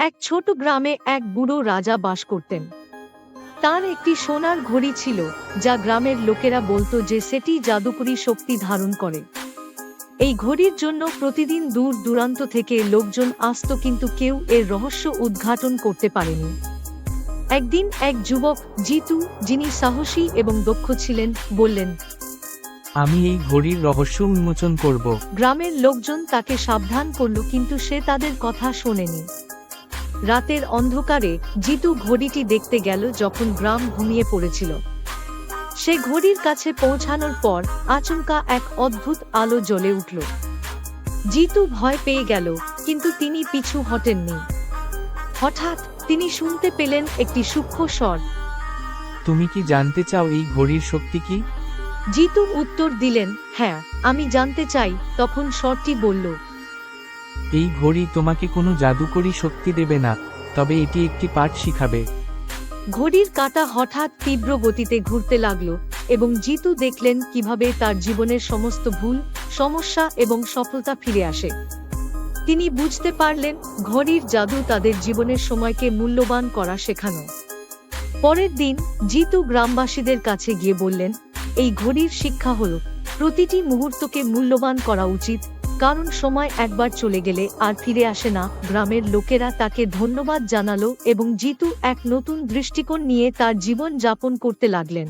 এক ছোট গ্রামে এক বুড়ো রাজা বাস করতেন। তার একটি সোনার ঘড়ি ছিল যা গ্রামের লোকেরা বলতো যে সেটি জাদুকরী শক্তি ধারণ করে। এই ঘড়ির জন্য প্রতিদিন দূর দূরান্ত থেকে লোকজন আসতো কিন্তু কেউ এর রহস্য উদ্ঘাটন করতে পারেনি। একদিন এক যুবক জিতু যিনি সাহসী এবং দক্ষ ছিলেন বললেন আমি এই ঘড়ির রহস্য উন্মোচন করব। গ্রামের লোকজন তাকে সাবধান করল কিন্তু সে তাদের কথা শোনেনি। রাতের অন্ধকারে জিতু ঘড়িটি দেখতে গেল যখন গ্রাম ঘুমিয়ে পড়েছিল। সে ঘড়ির কাছে পৌঁছানোর পর আচমকা এক অদ্ভুত আলো জ্বলে উঠল। জিতু ভয় পেয়ে গেল কিন্তু তিনি পিছু হটেননি। হঠাৎ তিনি শুনতে পেলেন একটি সূক্ষ্ম স্বর। তুমি কি জানতে চাও এই ঘড়ির শক্তি কি? জিতু উত্তর দিলেন হ্যাঁ আমি জানতে চাই। তখন স্বরটি বলল এই ঘড়ি তোমাকে কোনো জাদুকরী শক্তি দেবে না, তবে এটি একটি পাঠ শিখাবে। ঘড়ির কাঁটা হঠাৎ তীব্র গতিতে ঘুরতে লাগল, এবং জিতু দেখলেন কীভাবে তার জীবনের সমস্ত ভুল, সমস্যা এবং সফলতা ফিরে আসে। তিনি বুঝতে পারলেন, ঘড়ির জাদু তাদের জীবনের সময়কে মূল্যবান করা শেখানো। পরের দিন, জিতু গ্রামবাসীদের কাছে গিয়ে বললেন, এই ঘড়ির শিক্ষা হল, প্রতিটি মুহূর্তকে মূল্যবান করা উচিত কারণ সময় একবার চলে গেলে আর ফিরে আসে না। গ্রামের লোকেরা তাকে ধন্যবাদ জানালো এবং জিতু এক নতুন দৃষ্টিকোণ নিয়ে তার জীবন যাপন করতে লাগলেন।